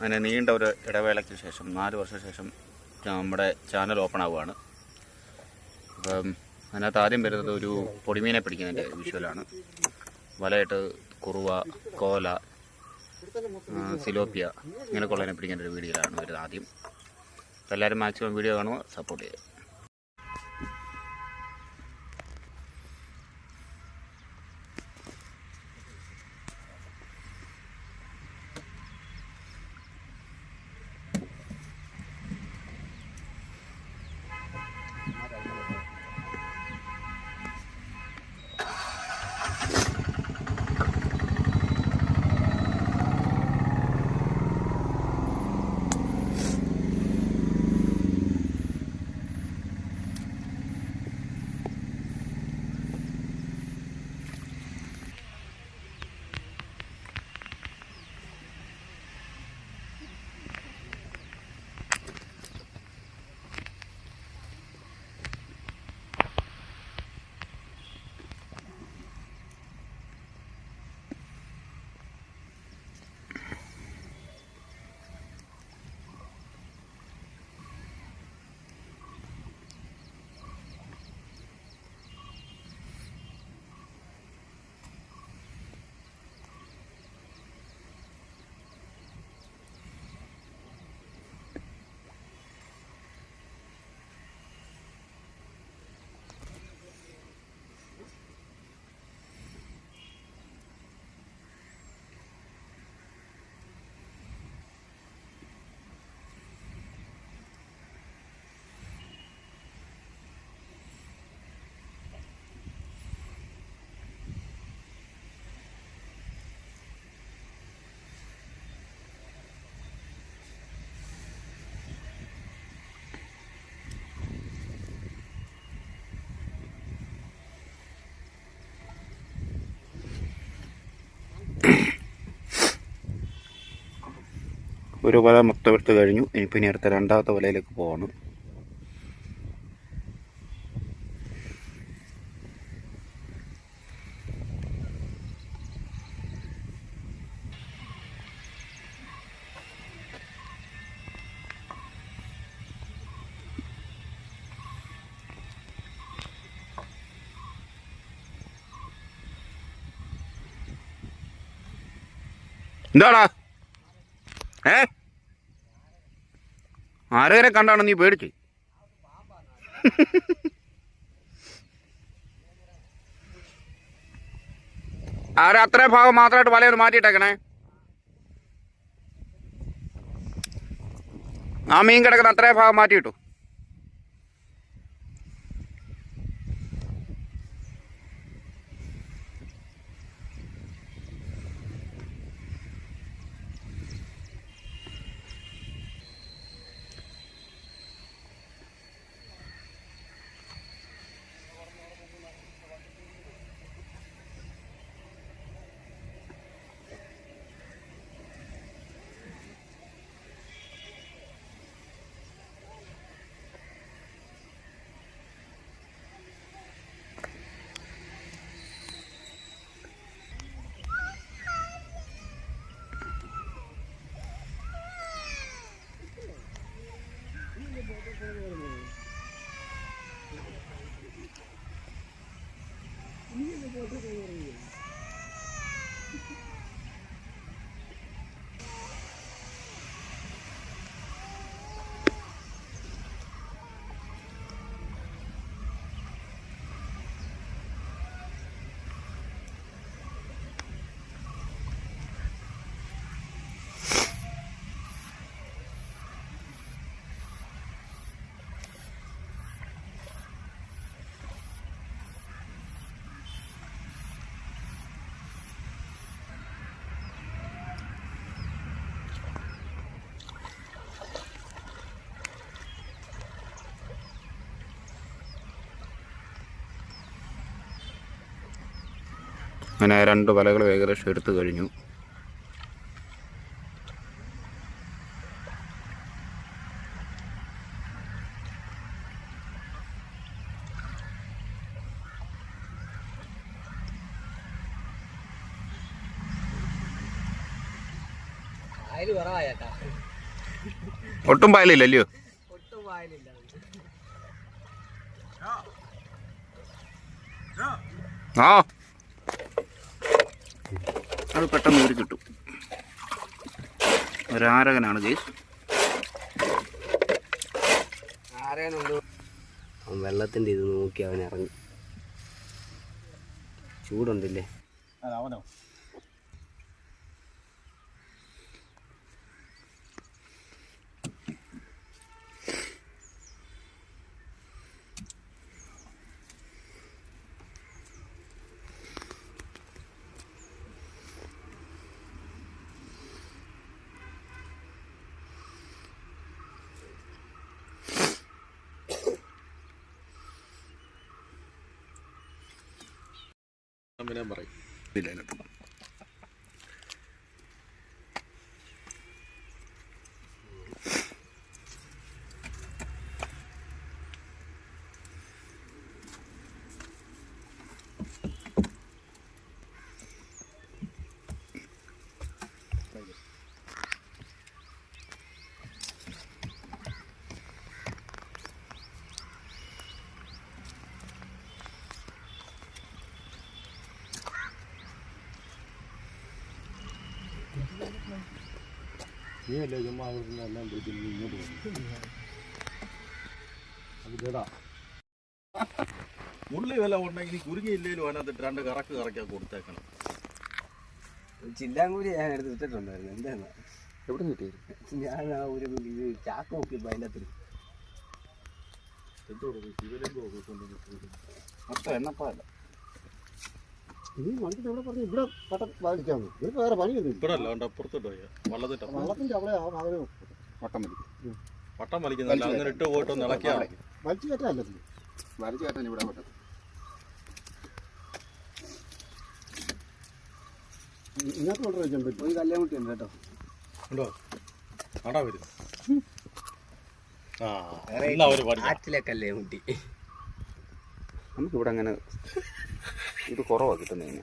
അങ്ങനെ നീണ്ട ഒരു ഇടവേളയ്ക്ക് ശേഷം നാല് വർഷ ശേഷം നമ്മുടെ ചാനൽ ഓപ്പൺ ആവുകയാണ്. അപ്പം അതിനകത്ത് ആദ്യം വരുന്നത് ഒരു പൊടിമീനെ പിടിക്കുന്നതിന്റെ വിഷ്വലാണ് വലയിട്ട് കുറുവ കോല സിലോപ്പിയ ഇങ്ങനെയൊക്കെ ഉള്ളതിനെ പിടിക്കേണ്ട ഒരു വീഡിയോയിലാണ് വരുന്നത് ആദ്യം. എല്ലാവരും മാക്സിമം വീഡിയോ കാണുക സപ്പോർട്ട് ചെയ്യുക. ഒരു വല മൊത്തം എടുത്ത് കഴിഞ്ഞു. ഇനിയിപ്പോൾ ഇനി അടുത്ത രണ്ടാമത്തെ വലയിലേക്ക് പോകണം എന്താടാ? ആരെങ്കിലും കണ്ടാണ് നീ പേടിച്ച്? ആരെ അത്രയും ഭാഗം മാത്രമായിട്ട് വലയൊന്ന് മാറ്റിയിട്ടേക്കണേ? ആ മീൻ കിടക്കുന്ന അത്രയും ഭാഗം മാറ്റിയിട്ടു. അങ്ങനെ രണ്ട് വലകൾ ഏകദേശം എടുത്തു കഴിഞ്ഞു. ഒട്ടും പായലില്ല അല്ലയോ ഒട്ടും പായലില്ല. ആ. അത് പെട്ടെന്ന് ഊരി കിട്ടും. ഒരാരകനാണ് അവൻ വെള്ളത്തിന്റെ ഇത് നോക്കി അവൻ ഇറങ്ങി. ചൂടുണ്ടല്ലേ? അവനോ? من أمري. بالعنب അല്ലേ ചുമ്മാ അവിടെ എല്ലാം പിടിച്ച് ഇങ്ങോട്ട് കേടാ മുള്ളി വില ഉണ്ടെങ്കിൽ കുരുങ്ങിയില്ലേലും അതിനകത്ത് രണ്ട് കറക്ക് കറക്കാൻ കൊടുത്തേക്കണം. ചില്ലാങ്കൂരി ഞാൻ എടുത്ത് ഇട്ടിട്ടുണ്ടായിരുന്നു എന്താ എവിടെ കിട്ടിയത്? ഞാൻ ആ ഒരു ഇത് ചാക്ക് നോക്കിയപ്പോൾ അതിന്റെ അത്ര എന്തോ ശിവലിംഗം ഒക്കെ കൊണ്ടുവന്നിട്ട് മൊത്തം എണ്ണപ്പാല. മണിക്ക് ഇവിടെ പറഞ്ഞു ഇവിടെ പട്ടം വേറെ പണിയൊന്നും ഇവിടെ അല്ല ഉണ്ട് അപ്പുറത്തോട്ട് പോയ. വള്ളത്തിട്ട് അപ്പുറം. വള്ളത്തിന്റെ അവിടെ ആ ഭാഗം വട്ടം മതി പട്ടം വലിക്കുന്നില്ല. അങ്ങനെ ഇട്ട് പോയിട്ട് ഒന്ന് ഇളക്കിയാ മതി. വലിച്ചു കയറ്റാല്ല വലിച്ചു കയറ്റാൻ ഇവിടെ പറ്റും ഇങ്ങനത്തെ കൊണ്ടു വയ്ക്കാൻ പറ്റും. ഒരു കല്യാമുട്ടി ഉണ്ട് കേട്ടോ. ഉണ്ടോ? ആടാ വരും ആ എന്നാ അവർ പഠിക്കാം ആറ്റിലെ നമുക്ക് നമുക്കിവിടെ അങ്ങനെ ഇത് കുറവാണ് കിട്ടുന്നതിന്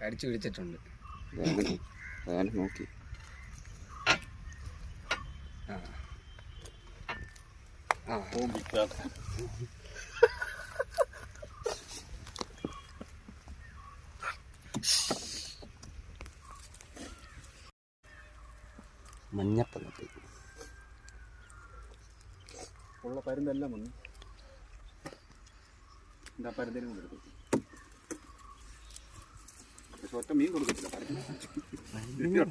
കടിച്ചു പിടിച്ചിട്ടുണ്ട്. അതാണ് നോക്കി. മഞ്ഞപ്പന്നത്തി ഉള്ള പരുന്തെല്ലാം വന്നു എന്താ പരുന്തേനും കൊണ്ടെടുത്തു ഒറ്റ മീൻ കൊടുക്കത്തില്ല പരുന്തിന്.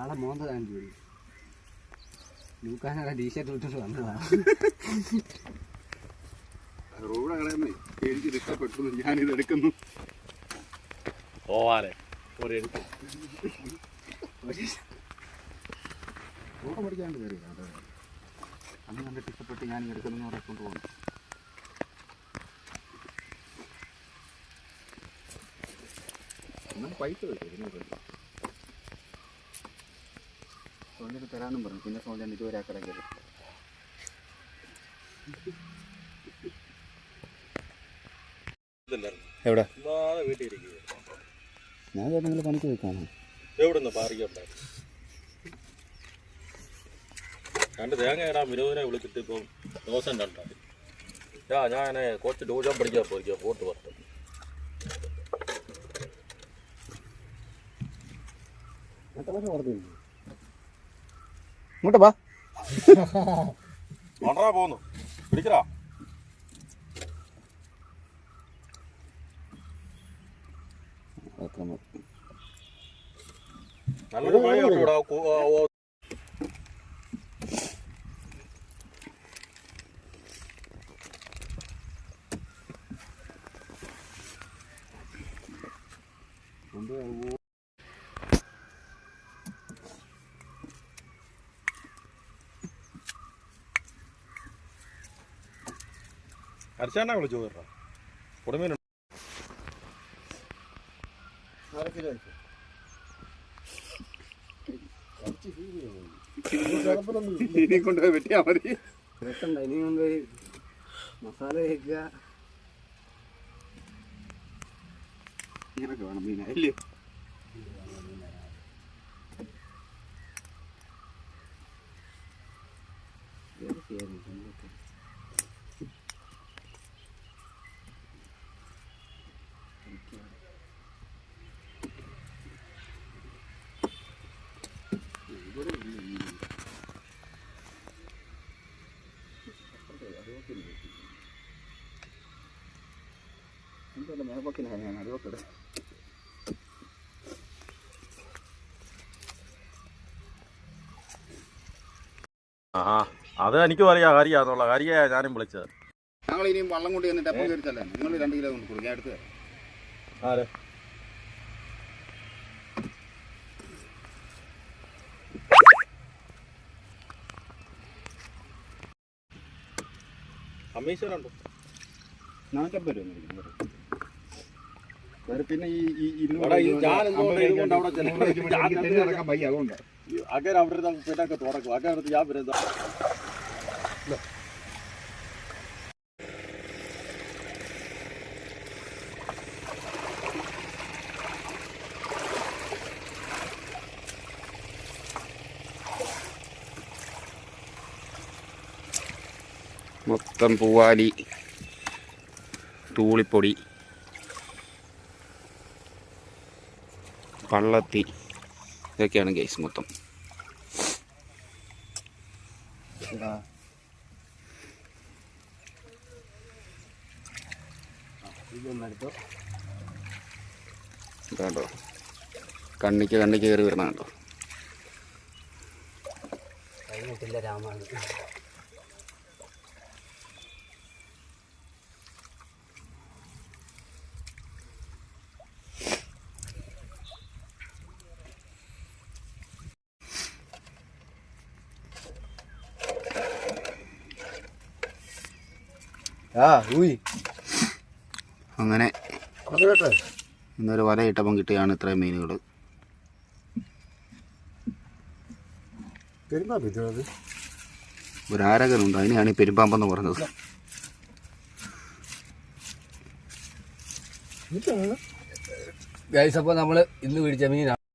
ആളെ മോന്ത കാണിച്ചു പോയി. ടീഷർട്ട് ഇട്ടിട്ട് വന്നതാണ് റോഡ് കളയുന്നേ എനിക്ക് ഇഷ്ടപ്പെട്ടു ഞാനിത് എടുക്കുന്നു. പോവാലെ. ഒരു എടുത്ത് പഠിക്കാണ്ട് കയറി. അന്ന് കണ്ടിട്ട് ഇഷ്ടപ്പെട്ട് ഞാൻ എടുക്കുന്നു പറഞ്ഞ് കൊണ്ട് പോകുന്നു. എന്നാൽ പൈസ കിട്ടും. ഇരുന്നൂറ് സോഞ്ചന് തരാനും പറഞ്ഞു. പിന്നെ സോഞ്ചൻ ഇതുവരെ ആ കിടക്കരുത് എവിടെ? വീട്ടിൽ ഇരിക്കുക ഞാൻ ചേട്ടനെങ്കിലും പണിക്ക് പോയിക്കാണോ എവിടെ നിന്ന് പാറിക്കണ്ടായി രണ്ട് തേങ്ങ ഇടാൻ വിനോദിനെ വിളിച്ചിട്ട് ഇപ്പം ദിവസം രണ്ടായി ഞാൻ ഞാൻ കുറച്ച് ട്യൂഷൻ പഠിക്കാൻ പോയിരിക്കുക പോട്ട് പറഞ്ഞു ഇങ്ങോട്ട് വാ. കൊണ്ടറാ പോന്നു പിടിക്കടാ. നല്ലൊരു മഴ കേട്ടോ അരച്ചാണ്ടാ വിളിച്ചു കേട്ടോ. പൊടിമീൻ ഇനി കൊണ്ടുപോയി വെട്ടിയാൽ മതി. വെട്ടണ്ട ഇനി കൊണ്ടുപോയി മസാല തേക്കുക. ഇങ്ങനൊക്കെ വേണം ഇല്ലേ ആ അത് എനിക്കും അറിയാം കാര്യമാന്നുള്ള കാര്യമാ ഞാനും വിളിച്ചത്. ഞങ്ങൾ ഇനി വള്ളം കൊണ്ട് ചെന്നിട്ട് അപ്പം കയറിച്ചല്ലേ നിങ്ങൾ രണ്ട് കിലോ കൊണ്ട് കൊടുക്കും ഞാൻ എടുത്ത് ആരെ? അമ്മീശ്വരുണ്ടോ നാനൂറ്റമ്പത് രൂപ പിന്നെ ഈ അവിടെ പിന്നൊക്കെ തുടക്കും അടുത്ത് ഞാൻ വരുന്നത്. മൊത്തം പൂവാലി തൂളിപ്പൊടി. പള്ളത്തി ഇതൊക്കെയാണ് ഗൈസ് മൊത്തം. കേട്ടോ കണ്ണിക്ക് കണ്ണിക്ക് കയറി വരുന്ന കേട്ടോ കഴിഞ്ഞിട്ടില്ല രാമാണ് അങ്ങനെ ഇന്നൊരു വല ഇട്ടപ്പം കിട്ടിയാണ് ഇത്രയും മീനുകൾ ഒരു ആരകനുണ്ട് അതിനെയാണ് ഈ പെരുമ്പാമ്പെന്ന് പറഞ്ഞത്. ഗൈസ് അപ്പോൾ നമ്മൾ ഇന്ന് പിടിച്ച മീനാണ്